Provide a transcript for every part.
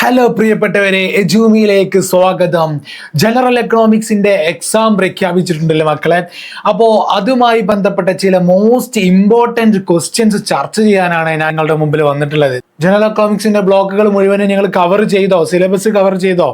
Hello പ്രിയപ്പെട്ടവരെ എജൂമിയിലേക്ക് സ്വാഗതം. General എക്കണോമിക്സിന്റെ exam പ്രഖ്യാപിച്ചിട്ടുണ്ടല്ലോ മക്കളെ? അപ്പോൾ അതുമായി ബന്ധപ്പെട്ട ചില മോസ്റ്റ് ഇമ്പോർട്ടന്റ് ക്വസ്റ്റ്യൻസ് ചർച്ച ചെയ്യാനാണ് ഞാൻ നിങ്ങളുടെ മുമ്പിൽ വന്നിട്ടുള്ളത്. ജനറൽ എക്കണോമിക്സിന്റെ ബ്ലോക്കുകൾ മുഴുവനും ഞങ്ങൾ കവർ ചെയ്തോ സിലബസ് കവർ ചെയ്തോ?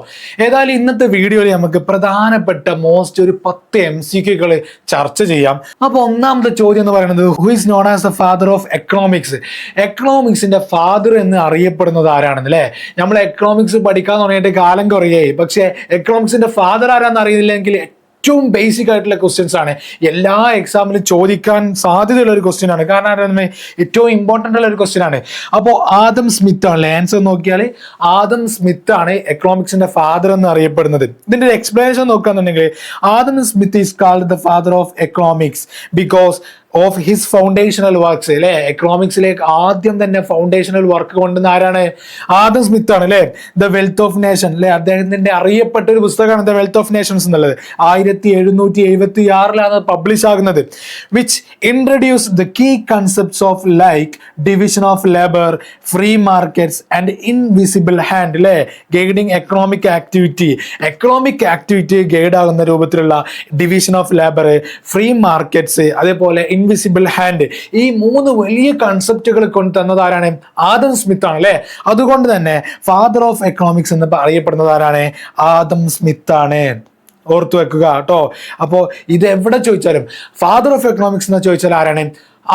ഏതായാലും ഇന്നത്തെ വീഡിയോയിൽ നമുക്ക് പ്രധാനപ്പെട്ട മോസ്റ്റ് ഒരു പത്ത് എം സി ക്യൂകൾ ചർച്ച ചെയ്യാം. അപ്പോൾ ഒന്നാമത്തെ ചോദ്യം എന്ന് പറയുന്നത് who is known as the father of economics എക്കണോമിക്സിന്റെ father എന്ന് അറിയപ്പെടുന്നത് ആരാണെന്നല്ലേ? നമ്മൾ എക്കണോമിക്സ് പഠിക്കാൻ തുടങ്ങിയിട്ട് കാലം കുറയായി പക്ഷേ എക്കണോമിക്സിന്റെ ഫാദർ ആരാന്ന് അറിയുന്നില്ലെങ്കിൽ ഏറ്റവും ബേസിക് ആയിട്ടുള്ള ക്വസ്റ്റ്യൻസ് ആണ്. എല്ലാ എക്സാമിലും ചോദിക്കാൻ സാധ്യതയുള്ള ഒരു ക്വസ്റ്റ്യൻ ആണ്. കാരണം ആരാണ്? ഏറ്റവും ഇമ്പോർട്ടന്റ് ഉള്ള ഒരു ക്വസ്റ്റ്യൻ ആണ്. അപ്പോൾ ആദം സ്മിത്ത് ആണ്. ആൻസർ നോക്കിയാൽ ആദം സ്മിത്ത് ആണ് എക്കണോമിക്സിന്റെ ഫാദർ എന്ന് അറിയപ്പെടുന്നത്. ഇതിന്റെ ഒരു എക്സ്പ്ലനേഷൻ നോക്കുകയാണെന്നുണ്ടെങ്കിൽ Adam Smith is called the father of economics because of his foundational works അല്ലെ? എക്കണോമിക്സിലേക്ക് ആദ്യം തന്നെ ഫൗണ്ടേഷണൽ വർക്ക് കൊണ്ടുവന്ന ആരാണ്? ആദം സ്മിത്ത് ആണ് അല്ലെ? ദ വെൽത്ത് ഓഫ് നേഷൻ അല്ലെ? അദ്ദേഹത്തിന്റെ അറിയപ്പെട്ട ഒരു പുസ്തകമാണ് ദ വെൽത്ത് ഓഫ് നേഷൻസ് എന്നുള്ളത്. ആയിരത്തി എഴുന്നൂറ്റി എഴുപത്തി ആറിലാണ് പബ്ലിഷ് ആകുന്നത് which introduce the key concepts of like division of labour free markets and invisible hand അല്ലെ? Guiding economic activity economic activity guide ആകുന്ന രൂപത്തിലുള്ള division of labour free markets അതേപോലെ ഇൻവിസിബിൾ ഹാൻഡ് ഈ മൂന്ന് വലിയ കൺസെപ്റ്റുകൾ കൊണ്ട് തന്നത് ആരാണ്? ആദം സ്മിത്ത് ആണ് അല്ലേ? അതുകൊണ്ട് തന്നെ ഫാദർ ഓഫ് എക്കണോമിക്സ് എന്ന് അറിയപ്പെടുന്നത് ആരാണ്? ആദം സ്മിത്ത് ആണ്. ഓർത്തു വെക്കുക കേട്ടോ. അപ്പോൾ ഇത് എവിടെ ചോദിച്ചാലും ഫാദർ ഓഫ് എക്കണോമിക്സ് എന്ന് ചോദിച്ചാൽ ആരാണ്?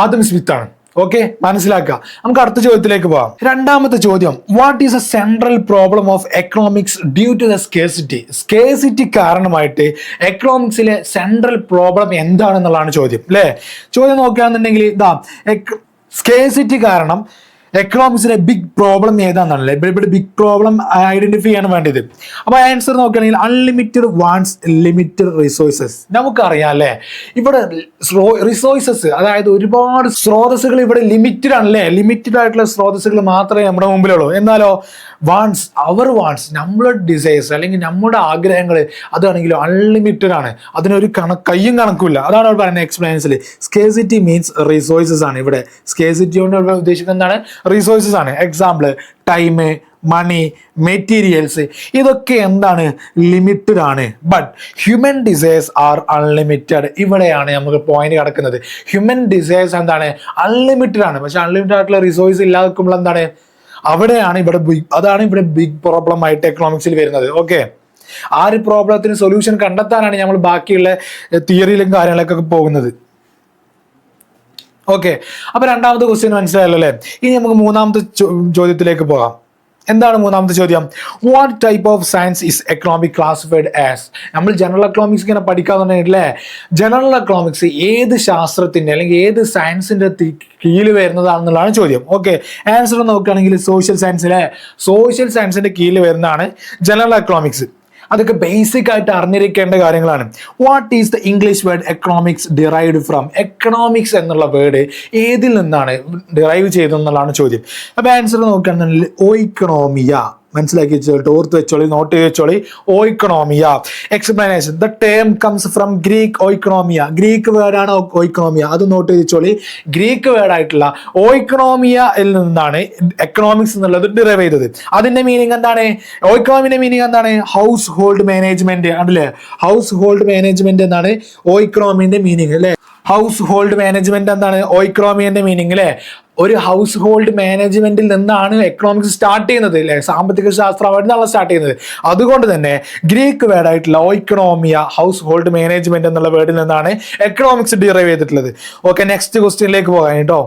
ആദം സ്മിത്ത് ആണ്. ഓക്കെ മനസ്സിലാക്കുക. നമുക്ക് അടുത്ത ചോദ്യത്തിലേക്ക് പോവാം. രണ്ടാമത്തെ ചോദ്യം what is a central problem of economics due to the scarcity scarcity കാരണമായിട്ട് എക്കണോമിക്സിലെ സെൻട്രൽ പ്രോബ്ലം എന്താണെന്നുള്ളതാണ് ചോദ്യം അല്ലേ ചോദ്യം നോക്കുകയാണെന്നുണ്ടെങ്കിൽ ഇതാ സ്കേസിറ്റി കാരണം എക്കണോമിക്സിലെ ബിഗ് പ്രോബ്ലം ഏതാണെന്നാണ് ഇവിടെ ഇവിടെ ബിഗ് പ്രോബ്ലം ഐഡന്റിഫൈ ചെയ്യാൻ വേണ്ടത്. അപ്പോൾ ആൻസർ നോക്കുകയാണെങ്കിൽ അൺലിമിറ്റഡ് വാൺസ് ലിമിറ്റഡ് റിസോഴ്സസ് നമുക്കറിയാം അല്ലേ? ഇവിടെ റിസോഴ്സസ് അതായത് ഒരുപാട് സ്രോതസ്സുകൾ ഇവിടെ ലിമിറ്റഡ് ആണല്ലേ? ലിമിറ്റഡ് ആയിട്ടുള്ള സ്രോതസ്സുകൾ മാത്രമേ നമ്മുടെ മുമ്പിലുള്ളൂ. എന്നാലോ വാൺസ് അവർ വാൺസ് നമ്മുടെ ഡിസൈസ് അല്ലെങ്കിൽ നമ്മുടെ ആഗ്രഹങ്ങൾ അതാണെങ്കിലും അൺലിമിറ്റഡ് ആണ്. അതിനൊരു കണ കയ്യും കണക്കുമില്ല. അതാണ് അവർ പറയുന്നത് എക്സ്പ്ലനൻസിൽ സ്കേസിറ്റി മീൻസ് റിസോഴ്സസ് ആണ് ഇവിടെ. സ്കേസിറ്റി കൊണ്ട് ഇവിടെ ഉദ്ദേശിക്കുന്നത് എന്താണ്? റിസോഴ്സസ് ആണ്. എക്സാമ്പിൾ ടൈം മണി മെറ്റീരിയൽസ് ഇതൊക്കെ എന്താണ്? ലിമിറ്റഡ് ആണ്. But human desires are unlimited ഇവിടെയാണ് നമുക്ക് പോയിന്റ് കിടക്കുന്നത്. ഹ്യൂമൻ ഡിസൈസ് എന്താണ്? അൺലിമിറ്റഡ് ആണ്. പക്ഷെ അൺലിമിറ്റഡ് ആയിട്ടുള്ള റിസോഴ്സ് ഇല്ലാതെ എന്താണ്? അവിടെയാണ് ഇവിടെ ബിഗ് അതാണ് ഇവിടെ ബിഗ് പ്രോബ്ലം ആയിട്ട് എക്കണോമിക്സിൽ വരുന്നത്. ഓക്കെ ആ ഒരു പ്രോബ്ലത്തിന് സൊല്യൂഷൻ കണ്ടെത്താനാണ് നമ്മൾ ബാക്കിയുള്ള തിയറിയിലും കാര്യങ്ങളൊക്കെ പോകുന്നത്. ഓക്കെ അപ്പൊ രണ്ടാമത്തെ ക്വസ്റ്റ്യൻ മനസ്സിലായല്ലോ അല്ലേ? ഇനി നമുക്ക് മൂന്നാമത്തെ ചോദ്യത്തിലേക്ക് പോകാം. എന്താണ് മൂന്നാമത്തെ ചോദ്യം? What type of science is economic classified as നമ്മൾ ജനറൽ എക്കണോമിക്സ് ഇങ്ങനെ പഠിക്കാന്നുണ്ടെങ്കിലേ ജനറൽ എക്കണോമിക്സ് ഏത് ശാസ്ത്രത്തിന്റെ അല്ലെങ്കിൽ ഏത് സയൻസിന്റെ കീഴിൽ വരുന്നതാണെന്നുള്ളതാണ് ചോദ്യം. ഓക്കെ ആൻസർ നോക്കുകയാണെങ്കിൽ സോഷ്യൽ സയൻസ് അല്ലേ സോഷ്യൽ സയൻസിന്റെ കീഴിൽ വരുന്നതാണ് ജനറൽ എക്കണോമിക്സ് അതൊക്കെ ബേസിക് ആയിട്ട് അറിഞ്ഞിരിക്കേണ്ട കാര്യങ്ങളാണ്. What is the English word economics derived from economics എന്നുള്ള വേർഡ് ഏതിൽ നിന്നാണ് ഡിറൈവ് ചെയ്തതെന്നുള്ളതാണ് ചോദ്യം. അപ്പോൾ ആൻസർ നോക്കുകയാണെന്നുണ്ടെങ്കിൽ ഓയിക്കണോമിയ മനസ്സിലാക്കി വെച്ചോളി ഓർത്ത് വെച്ചോളി നോട്ട് വെച്ചോളി. ഓയിക്കണോമിയ explanation the term comes from Greek ഓയിക്കണോമിയ Greek വേർഡാണ് ഓയിക്കണോമിയ അത് നോട്ട് വെച്ചോളി. ഗ്രീക്ക് വേർഡായിട്ടുള്ള ഓയിക്കണോമിയയിൽ നിന്നാണ് എക്കണോമിക്സ് എന്നുള്ളത് ഡിറൈവ് ചെയ്തത്. അതിന്റെ മീനിങ് എന്താണ്? ഓയിക്കണോമിന്റെ മീനിങ് എന്താണ്? ഹൗസ് ഹോൾഡ് മാനേജ്മെന്റ് ആണല്ലേ ഹൗസ് ഹോൾഡ് മാനേജ്മെന്റ് എന്നാണ് ഓയിക്കണോമിന്റെ മീനിങ് അല്ലേ? ഹൗസ് ഹോൾഡ് മാനേജ്മെന്റ് എന്താണ് ഓയിക്രോമിയന്റെ മീനിങ് അല്ലേ? ഒരു ഹൗസ് ഹോൾഡ് മാനേജ്മെന്റിൽ നിന്നാണ് എക്കണോമിക്സ് സ്റ്റാർട്ട് ചെയ്യുന്നത് അല്ലേ സാമ്പത്തിക ശാസ്ത്രം അവിടെ നിന്നാണ് സ്റ്റാർട്ട് ചെയ്യുന്നത്. അതുകൊണ്ട് തന്നെ ഗ്രീക്ക് വേർഡായിട്ടുള്ള ഓയിക്കണോമിയ ഹൗസ് ഹോൾഡ് മാനേജ്മെന്റ് എന്നുള്ള വേർഡിൽ നിന്നാണ് എക്കണോമിക്സ് ഡിറൈവ് ചെയ്തിട്ടുള്ളത്. ഓക്കെ നെക്സ്റ്റ് ക്വസ്റ്റ്യനിലേക്ക് പോകാൻ കേട്ടോ.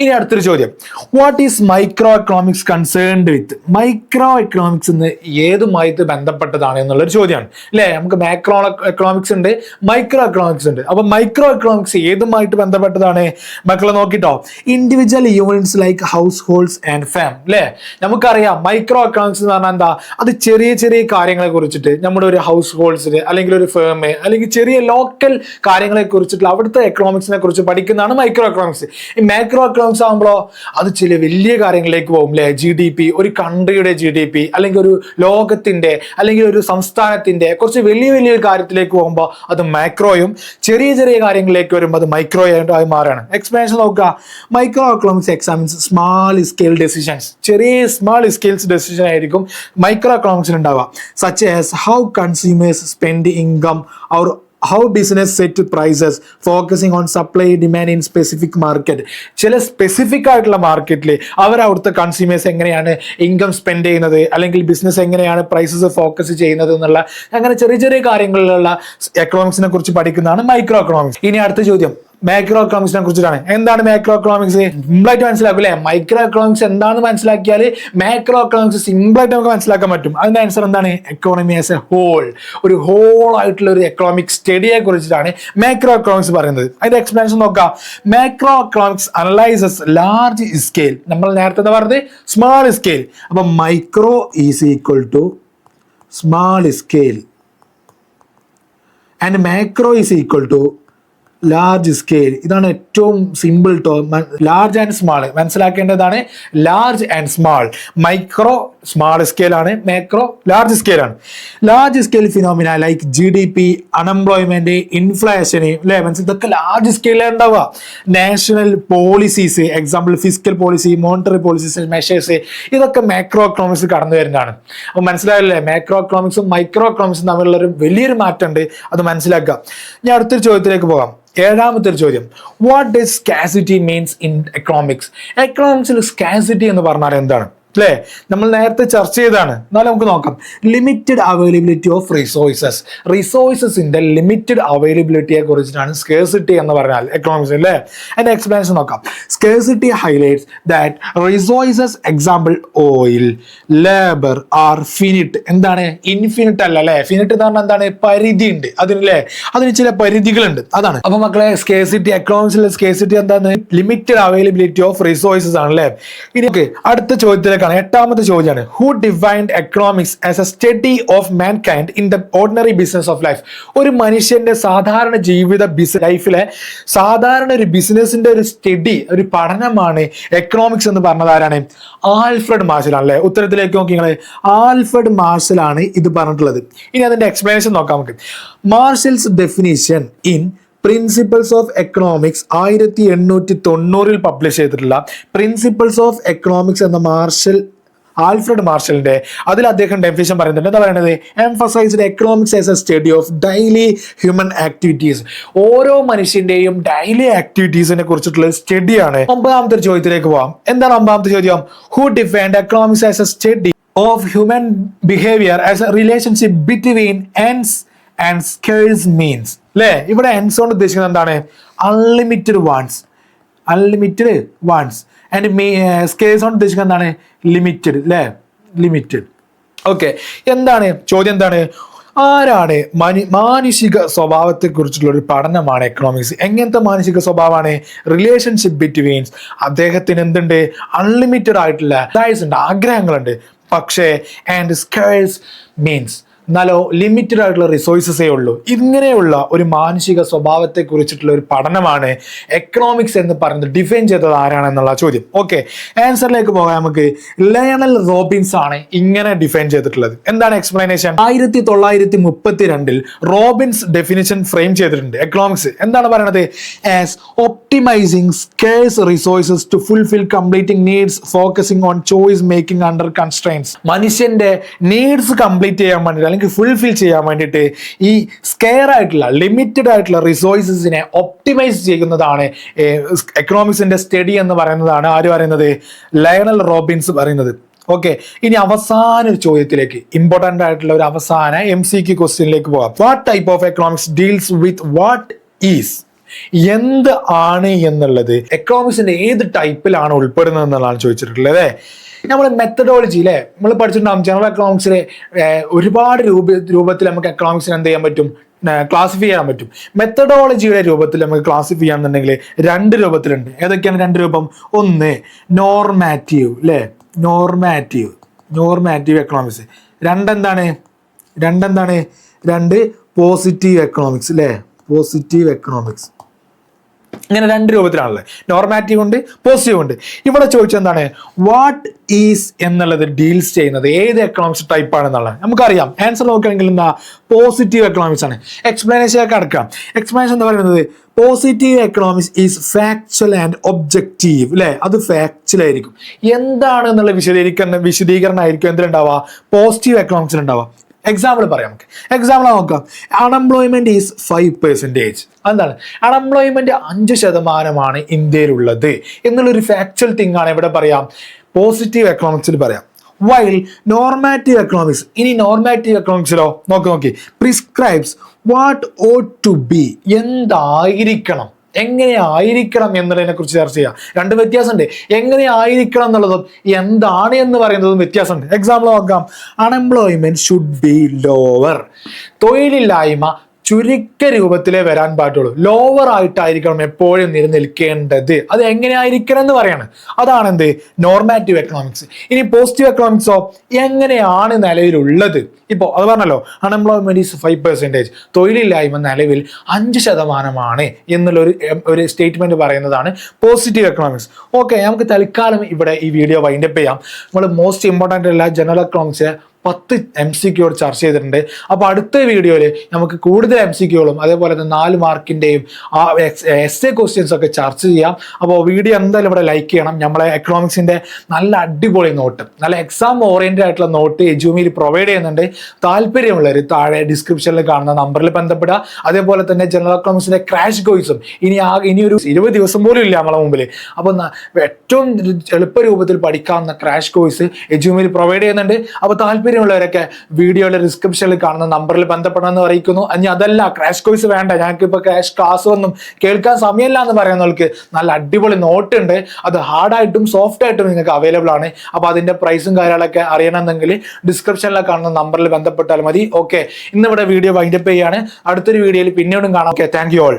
ഇനി അടുത്തൊരു ചോദ്യം. What is micro economics concerned with micro economics എന്ന് ഏതുമായിട്ട് ബന്ധപ്പെട്ടതാണ് എന്നുള്ളൊരു ചോദ്യമാണ്. അല്ലേ? നമുക്ക് മാക്രോ എക്കണോമിക്സ് ഉണ്ട് മൈക്രോ എക്കണോമിക്സ് ഉണ്ട്. അപ്പൊ മൈക്രോ എക്കണോമിക്സ് ഏതുമായിട്ട് ബന്ധപ്പെട്ടതാണ്? മക്കളെ നോക്കിട്ടോ. Individual units like households and firm അല്ലേ? നമുക്കറിയാം മൈക്രോ എക്കണോമിക്സ് എന്ന് പറഞ്ഞാൽ എന്താ? അത് ചെറിയ ചെറിയ കാര്യങ്ങളെ കുറിച്ചിട്ട് നമ്മുടെ ഒരു ഹൗസ് ഹോൾഡ്സിന് അല്ലെങ്കിൽ ഒരു ഫേം അല്ലെങ്കിൽ ചെറിയ ലോക്കൽ കാര്യങ്ങളെ കുറിച്ചിട്ടുള്ള അവിടുത്തെ എക്കണോമിക്സിനെ കുറിച്ച് പഠിക്കുന്നതാണ് മൈക്രോ എക്കണോമിക്സ് ഈ മാക്രോ എക്കണോമിക്സ് എക്സാമ്പിളോ അത് ചില വലിയ കാര്യങ്ങളിലേക്ക് പോകും അല്ലെ ജി ഡി പി ഒരു കൺട്രിയുടെ ജി ഡി പി അല്ലെങ്കിൽ ഒരു ലോകത്തിന്റെ അല്ലെങ്കിൽ ഒരു സംസ്ഥാനത്തിന്റെ കുറച്ച് വലിയ വലിയ കാര്യത്തിലേക്ക് പോകുമ്പോൾ അത് മൈക്രോയും ചെറിയ ചെറിയ കാര്യങ്ങളിലേക്ക് വരുമ്പോൾ അത് മൈക്രോ ആയി മാറുകയാണ്. എക്സ്പ്ലേഷൻ നോക്കുക. Micro economics examines small scale decisions ചെറിയ സ്മാൾ സ്കെയിൽസ് ഡെസിഷൻ ആയിരിക്കും മൈക്രോ എക്കണോമിക്സിൽ ഉണ്ടാവുക. Such as how consumers spend income our how business set prices focusing on supply demand in specific market ചില സ്പെസിഫിക് ആയിട്ടുള്ള മാർക്കറ്റിൽ അവർ അവിടുത്തെ കൺസ്യൂമേഴ്സ് എങ്ങനെയാണ് ഇൻകം സ്പെൻഡ് ചെയ്യുന്നത് അല്ലെങ്കിൽ ബിസിനസ് എങ്ങനെയാണ് പ്രൈസസ് ഫോക്കസ് ചെയ്യുന്നത് എന്നുള്ള അങ്ങനെ ചെറിയ ചെറിയ കാര്യങ്ങളിലുള്ള എക്കണോമിക്സിനെ കുറിച്ച് പഠിക്കുന്നതാണ് മൈക്രോ എക്കണോമിക്സ് ഇനി അടുത്ത ചോദ്യം. മാക്രോ എക്കണോമിക്സിനെ കുറിച്ചിട്ടാണ്. എന്താണ് മാക്രോ എക്കണോമിക്സ് സിമ്പിൾ ആയിട്ട് മനസ്സിലാക്കും അല്ലെ? മൈക്രോ എക്കണോമിക്സ് എന്താണെന്ന് മനസ്സിലാക്കിയാൽ മാക്രോ എക്കണോമിക്സ് സിമ്പിൾ ആയിട്ട് നമുക്ക് മനസ്സിലാക്കാൻ പറ്റും. അതിന്റെ ആൻസർ എന്താണ്? എക്കോണമി ആസ് എ ഹോൾ ഒരു ഹോൾ ആയിട്ടുള്ള ഒരു എക്കണോമിക് സ്റ്റഡിയെ കുറിച്ചിട്ടാണ് മാക്രോ എക്കണോമിക്സ് പറയുന്നത്. അതിന്റെ എക്സ്പ്ലനേഷൻ നോക്കാം. Macro economics analyses large scale നമ്മൾ നേരത്തെ എന്താ പറഞ്ഞത്? സ്മാൾ സ്കെയിൽ അപ്പൊ micro is equal to small scale and macro is equal to large scale ഇതാണ് ഏറ്റവും simple to large and small മനസ്സിലാക്കേണ്ടതാണ് large and small micro small scale ആണ് macro large scale ആണ്. Large scale phenomena like G D P unemployment inflation അല്ലെ ഇതൊക്കെ large സ്കെയിലാണ് ഉണ്ടാവുക national policies example fiscal policy monetary policies measures ഇതൊക്കെ macro economics കടന്നു വരുന്നതാണ്. അപ്പൊ മനസ്സിലായല്ലേ? മാക്രോ എക്കണോമിക്സും മൈക്രോ എക്കണോമിക്സും തമ്മിലുള്ള ഒരു വലിയൊരു മാറ്റമുണ്ട് അത് മനസ്സിലാക്കുക ഞാൻ അടുത്തൊരു ചോദ്യത്തിലേക്ക് പോകാം. ഏഴാമത്തെ ഒരു ചോദ്യം what does scarcity means in economics എക്കണോമിക്സിൽ scarcity എന്ന് പറഞ്ഞാൽ എന്താണ്? അല്ലേ നമ്മൾ നേരത്തെ ചർച്ച ചെയ്താണ് എന്നാലും നമുക്ക് നോക്കാം. ലിമിറ്റഡ് അവൈലബിലിറ്റി ഓഫ് റിസോഴ്സസ് റിസോഴ്സസിന്റെ ലിമിറ്റഡ് അവൈലബിലിറ്റിയെ കുറിച്ചിട്ടാണ് സ്കേഴ്സിറ്റി എന്ന് പറഞ്ഞാൽ എക്കണോമിക്സ് അല്ലേ അതിന്റെ എക്സ്പ്ലനേഷൻ നോക്കാം. Scarcity highlights that resources example oil labour are finite എന്താണ്? ഇൻഫിനിറ്റ് അല്ല അല്ലേ ഫിനിറ്റ് എന്ന് പറഞ്ഞാൽ എന്താണ്? പരിധി ഉണ്ട്. അതിനല്ലേ അതിന് ചില പരിധികളുണ്ട്. അതാണ്. അപ്പൊ മക്കളെ സ്കേഴ്സിറ്റി എക്കണോമിക്സിലെ സ്കേഴ്സിറ്റി എന്താണ്? ലിമിറ്റഡ് അവൈലബിലിറ്റി ഓഫ് റിസോഴ്സസ് ആണ് അല്ലേ ഇനി അടുത്ത ചോദ്യത്തിലേക്കാണ് എട്ടാമത്തെ ചോദ്യമാണ്. Who defined economics as a study of mankind in the ordinary business of life ഒരു മനുഷ്യന്റെ സാധാരണ ജീവിത ബിസ് ലൈഫിലെ സാധാരണ ഒരു ബിസിനസിന്റെ ഒരു സ്റ്റഡി ഒരു പഠനമാണ് എക്കണോമിക്സ് എന്ന് പറഞ്ഞത് ആരാണ്? ആൽഫ്രഡ് മാർഷൽ ആണല്ലേ? ഉത്തരത്തിലേക്ക് നോക്കി നിങ്ങൾ ആൽഫ്രഡ് മാർഷൽ ആണ് ഇത് പറഞ്ഞിട്ടുള്ളത്. ഇനി അതിന്റെ എക്സ്പ്ലനേഷൻ നോക്കാം നമുക്ക്. Marshall's definition in principles of economics ആയിരത്തി എണ്ണൂറ്റി തൊണ്ണൂറിൽ പബ്ലിഷ് ചെയ്തിട്ടുള്ള പ്രിൻസിപ്പിൾസ് ഓഫ് എക്കണോമിക്സ് എന്ന മാർഷൽ ആൽഫ്രഡ് മാർഷലിന്റെ അതിൽ അദ്ദേഹം ഡെഫിനിഷൻ പറയുന്നുണ്ട്. എന്താ പറയുന്നത് emphasized economics as a study of daily human activities ഓരോ മനുഷ്യന്റെയും ഡെയിലി ആക്ടിവിറ്റീസിനെ കുറിച്ചിട്ടുള്ള സ്റ്റഡിയാണ് ഒമ്പതാമത്തെ ചോദ്യത്തിലേക്ക് പോവാം. എന്താണ് ഒമ്പതാമത്തെ ചോദ്യം? Who defined economics as a study of human behaviour as a relationship between ends and scarce means അല്ലേ ഇവിടെ എൻസ് കൊണ്ട് ഉദ്ദേശിക്കുന്നത് എന്താണ്? Unlimited wants unlimited wants and me scarce കൊണ്ട് ഉദ്ദേശിക്കുന്നത് എന്താണ്? ലിമിറ്റഡ് അല്ലേ ലിമിറ്റഡ് ഓക്കെ എന്താണ്? ചോദ്യം എന്താണ്? ആരാണ് മനു മാനുഷിക സ്വഭാവത്തെ കുറിച്ചുള്ള ഒരു പഠനമാണ് എക്കണോമിക്സ് എങ്ങനത്തെ മാനുഷിക സ്വഭാവമാണ്? റിലേഷൻഷിപ്പ് ബിറ്റ്വീൻസ് അദ്ദേഹത്തിന് എന്തുണ്ട്? അൺലിമിറ്റഡ് ആയിട്ടുള്ള ഉണ്ട് ആഗ്രഹങ്ങളുണ്ട്. പക്ഷേ ആൻഡ് സ്കേഴ്സ് മീൻസ് എന്നാലോ ലിമിറ്റഡ് ആയിട്ടുള്ള റിസോഴ്സസേ ഉള്ളൂ. ഇങ്ങനെയുള്ള ഒരു മാനസിക സ്വഭാവത്തെ കുറിച്ചിട്ടുള്ള ഒരു പഠനമാണ് എക്കണോമിക്സ് എന്ന് പറയുന്നത് ഡിഫൈൻ ചെയ്തത് ആരാണെന്നുള്ള ചോദ്യം. ഓക്കെ ആൻസറിലേക്ക് പോകാം നമുക്ക്. ലയണൽ റോബിൻസ് ആണ് ഇങ്ങനെ ഡിഫൈൻ ചെയ്തിട്ടുള്ളത്. എന്താണ് എക്സ്പ്ലനേഷൻ ആയിരത്തി തൊള്ളായിരത്തി മുപ്പത്തി രണ്ടിൽ റോബിൻസ് ഡെഫിനിഷൻ ഫ്രെയിം ചെയ്തിട്ടുണ്ട് എക്കണോമിക്സ് എന്താണ് പറയുന്നത് as optimising scarce resources to fulfil completing needs focusing on choice making under constraints മനുഷ്യന്റെ നീഡ്സ് കംപ്ലീറ്റ് ചെയ്യാൻ വേണ്ടിയിട്ട് അല്ലെങ്കിൽ ഫുൾഫിൽ ചെയ്യാൻ വേണ്ടിയിട്ട് ഈ സ്കെയർ ആയിട്ടുള്ള ലിമിറ്റഡ് ആയിട്ടുള്ള റിസോഴ്സസിനെ ഒപ്റ്റിമൈസ് ചെയ്യുന്നതാണ് എക്കണോമിക്സിന്റെ സ്റ്റഡി എന്ന് പറയുന്നതാണ് ആര് പറയുന്നത്? ലയണൽ റോബിൻസ് പറയുന്നത്. ഓക്കെ ഇനി അവസാന ഒരു ചോദ്യത്തിലേക്ക് ഇമ്പോർട്ടന്റ് ആയിട്ടുള്ള ഒരു അവസാന എം സി ക്യു ക്വസ്റ്റ്യനിലേക്ക് പോകാം. What type of economics deals with what is എന്ത് ആണ് എന്നുള്ളത്? എക്കണോമിക്സിന്റെ ഏത് ടൈപ്പിലാണ് ഉൾപ്പെടുന്നത് എന്നുള്ളതാണ് ചോദിച്ചിട്ടുള്ളത് അല്ലേ നമ്മൾ മെത്തഡോളജി അല്ലേ നമ്മൾ പഠിച്ചിട്ടുണ്ടാകും ജനറൽ എക്കണോമിക്സിലെ ഒരുപാട് രൂപ രൂപത്തിൽ നമുക്ക് എക്കണോമിക്സിന് എന്ത് ചെയ്യാൻ പറ്റും? ക്ലാസിഫൈ ചെയ്യാൻ പറ്റും. മെത്തഡോളജിയുടെ രൂപത്തിൽ നമുക്ക് ക്ലാസിഫൈ ചെയ്യാന്നുണ്ടെങ്കിൽ രണ്ട് രൂപത്തിലുണ്ട്. ഏതൊക്കെയാണ് രണ്ട് രൂപം? ഒന്ന് നോർമാറ്റീവ് അല്ലേ നോർമാറ്റീവ് നോർമാറ്റീവ് എക്കണോമിക്സ് രണ്ടെന്താണ്? രണ്ടെന്താണ്? രണ്ട് പോസിറ്റീവ് എക്കണോമിക്സ് അല്ലേ പോസിറ്റീവ് എക്കണോമിക്സ് ഇങ്ങനെ രണ്ട് രൂപത്തിലാണല്ലേ നോർമാറ്റീവ് ഉണ്ട് പോസിറ്റീവ് ഉണ്ട്. ഇവിടെ ചോദിച്ചത് എന്താണ്? വാട്ട് ഈസ് എന്നുള്ളത് ഡീൽസ് ചെയ്യുന്നത്. ഏത് എക്കണോമിക്സ് ടൈപ്പ് നമുക്കറിയാം. ആൻസർ നോക്കുകയാണെങ്കിൽ എന്താ? പോസിറ്റീവ് എക്കണോമിക്സ് ആണ്. എക്സ്പ്ലനേഷൻ ഒക്കെ അടക്കാം. എക്സ്പ്ലനേഷൻ എന്താ പറയുന്നത്? Positive economics is factual and objective അല്ലേ അത് ഫാക്ച്വൽ ആയിരിക്കും. എന്താണ് എന്നുള്ള വിശദീകരിക്കുന്ന വിശദീകരണമായിരിക്കും എന്തിലുണ്ടാവുക? പോസിറ്റീവ് എക്കണോമിക്സിൽ ഉണ്ടാവുക എക്സാമ്പിൾ പറയാം നമുക്ക്. എക്സാമ്പിൾ നോക്കാം. അൺഎംപ്ലോയ്മെന്റ് ഈസ് ഫൈവ് പെർസെന്റേജ് എന്താണ്? അൺഎംപ്ലോയ്മെന്റ് അഞ്ച് ശതമാനമാണ് ഇന്ത്യയിലുള്ളത് എന്നുള്ളൊരു ഫാക്ച്വൽ തിങ് ആണ് ഇവിടെ പറയാം. പോസിറ്റീവ് എക്കണോമിക്സിൽ പറയാം. വൈൽ നോർമാറ്റീവ് എക്കണോമിക്സ് ഇനി നോർമാറ്റീവ് എക്കണോമിക്സിലോ നോക്കി നോക്കി. Prescribes what ought to be എന്തായിരിക്കണം? എങ്ങനെ ആയിരിക്കണം എന്നുള്ളതിനെ കുറിച്ച് ചർച്ച ചെയ്യാം. രണ്ട് വ്യത്യാസമുണ്ട്. എങ്ങനെ ആയിരിക്കണം എന്നുള്ളതും എന്താണ് എന്ന് പറയുന്നതും വ്യത്യാസമുണ്ട്. എക്സാമ്പിൾ നോക്കാം. അൺഎംപ്ലോയ്മെന്റ് ഷുഡ് ബി ലോവർ തൊഴിലില്ലായ്മ ചുരുക്ക രൂപത്തിലേ വരാൻ പാടുള്ളൂ. ലോവർ ആയിട്ടായിരിക്കണം എപ്പോഴും നിലനിൽക്കേണ്ടത് അത് എങ്ങനെയായിരിക്കണം എന്ന് പറയാണ്. അതാണ് എന്ത്? നോർമാറ്റീവ് എക്കണോമിക്സ് ഇനി പോസിറ്റീവ് എക്കണോമിക്സോ എങ്ങനെയാണ് നിലവിലുള്ളത്? ഇപ്പോൾ അത് പറഞ്ഞല്ലോ അൺഎംപ്ലോയ്മെന്റ് ഈസ് ഫൈവ് പെർസെന്റേജ് തൊഴിലില്ലായ്മ നിലവിൽ അഞ്ച് ശതമാനമാണ് എന്നുള്ളൊരു ഒരു സ്റ്റേറ്റ്മെന്റ് പറയുന്നതാണ് പോസിറ്റീവ് എക്കണോമിക്സ് ഓക്കെ നമുക്ക് തൽക്കാലം ഇവിടെ ഈ വീഡിയോ വൈൻഡപ്പ് ചെയ്യാം. നമ്മൾ മോസ്റ്റ് ഇമ്പോർട്ടന്റ് അല്ല ജനറൽ എക്കണോമിക്സ് പത്ത് എം സി ക്യൂ ചർച്ച ചെയ്തിട്ടുണ്ട്. അപ്പോൾ അടുത്ത വീഡിയോയിൽ നമുക്ക് കൂടുതൽ എം സി ക്യൂകളും അതേപോലെ തന്നെ നാല് മാർക്കിന്റെയും ആ എസ് എ ക്വസ്റ്റ്യൻസ് ഒക്കെ ചർച്ച ചെയ്യാം. അപ്പോൾ വീഡിയോ എന്തായാലും ഇവിടെ ലൈക്ക് ചെയ്യണം. നമ്മളെ എക്കണോമിക്സിന്റെ നല്ല അടിപൊളി നോട്ട് നല്ല എക്സാം ഓറിയന്റഡ് ആയിട്ടുള്ള നോട്ട് എജുമിയിൽ പ്രൊവൈഡ് ചെയ്യുന്നുണ്ട്. താല്പര്യമുള്ളവർ താഴെ ഡിസ്ക്രിപ്ഷനിൽ കാണുന്ന നമ്പറിൽ ബന്ധപ്പെടുക. അതേപോലെ തന്നെ ജനറൽ എക്കണോമിക്സിന്റെ ക്രാഷ് കോഴ്സും ഇനി ആ ഇനി ഒരു ഇരുപത് ദിവസം പോലും ഇല്ല നമ്മളെ മുമ്പിൽ അപ്പോൾ ഏറ്റവും എളുപ്പ രൂപത്തിൽ പഠിക്കാവുന്ന ക്രാഷ് കോഴ്സ് എജുമിയിൽ പ്രൊവൈഡ് ചെയ്യുന്നുണ്ട്. അപ്പോൾ താല്പര്യമുള്ളവരൊക്കെ വീഡിയോയുടെ ഡിസ്ക്രിപ്ഷനിൽ കാണുന്ന നമ്പറിൽ ബന്ധപ്പെടണമെന്ന് അറിയിക്കുന്നു. ഇനി അതല്ല ക്രാഷ് കോഴ്സ് വേണ്ട. ഞങ്ങൾക്ക് ഇപ്പോൾ ക്രാഷ് ക്ലാസ് ഒന്നും കേൾക്കാൻ സമയമില്ല എന്ന് പറയുന്നവർക്ക് നല്ല അടിപൊളി നോട്ട് ഉണ്ട്. അത് ഹാർഡായിട്ടും സോഫ്റ്റ് ആയിട്ടും നിങ്ങൾക്ക് അവൈലബിൾ ആണ്. അപ്പോൾ അതിന്റെ പ്രൈസും കാര്യങ്ങളൊക്കെ അറിയണമെന്നെങ്കിൽ ഡിസ്ക്രിപ്ഷനിലെ കാണുന്ന നമ്പറിൽ ബന്ധപ്പെട്ടാൽ മതി. ഓക്കെ ഇന്നിവിടെ വീഡിയോ വൈൻഡപ്പ് ചെയ്യാണ്. അടുത്തൊരു വീഡിയോയിൽ പിന്നീടും കാണാം. Okay thank you all